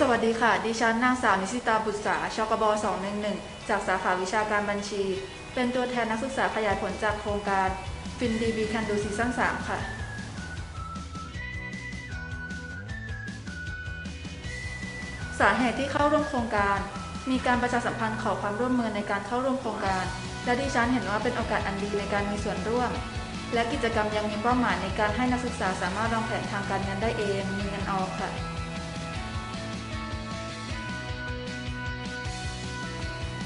สวัสดีค่ะ ดิฉันนางสาวนิสิตาบุษราชกบ211 จากสาขาวิชาการบัญชี เป็นตัวแทนนักศึกษาขยายผลจากโครงการฟินดีบีคันดูซีซั่น3ค่ะ สาเหตุที่เข้าร่วมโครงการ มีการประชาสัมพันธ์ขอความร่วมมือในการเข้าร่วมโครงการ และดิฉันเห็นว่าเป็นโอกาสอันดีในการมีส่วนร่วม และกิจกรรมยังมีเป้าหมายในการให้นักศึกษาสามารถวางแผนทางการเงินได้เอง มีเงินออมค่ะ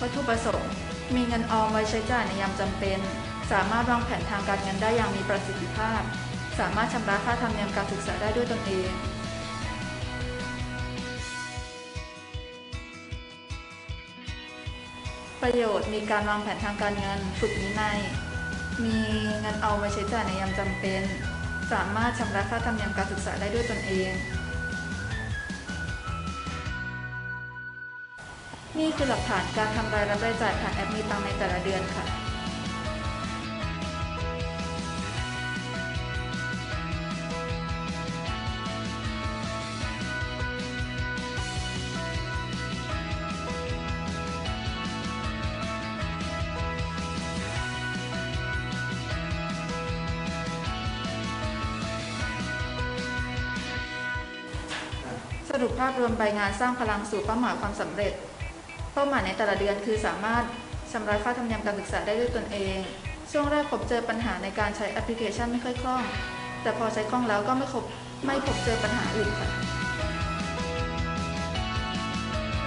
วัตถุประสงค์ มีเงินออมไว้ใช้จ่ายในยามจำเป็น สามารถวางแผนทางการเงินได้อย่างมีประสิทธิภาพ สามารถชำระค่าธรรมเนียมการศึกษาได้ด้วยตนเองประโยชน์มีการวางแผนทางการเงิน ฝึกวินัย มีเงินเอาไว้ใช้จ่ายในยามจำเป็น สามารถชำระค่าธรรมเนียมการศึกษาได้ด้วยตนเอง นี่คือหลักฐานการทำรายรับรายจ่ายผ่านแอปมีตังในแต่ละเดือนค่ะสรุปภาพรวมใบงานสร้างพลังสู่เป้าหมายความสำเร็จ ป้าหมายในแต่ละเดือนคือสามารถชำระค่าธรรมเนียมการศึกษาได้ด้วยตนเอง ช่วงแรกพบเจอปัญหาในการใช้แอปพลิเคชันไม่ค่อยคล่อง แต่พอใช้คล่องแล้วก็ไม่พบไม่พบเจอปัญหาอื่นค่ะ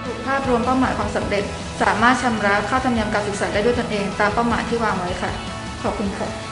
สรุปภาพรวมเป้าหมายความสำเร็จ สามารถชำระค่าธรรมเนียมการศึกษาได้ด้วยตนเอง ตามเป้าหมายที่วางไว้ค่ะ ขอบคุณค่ะ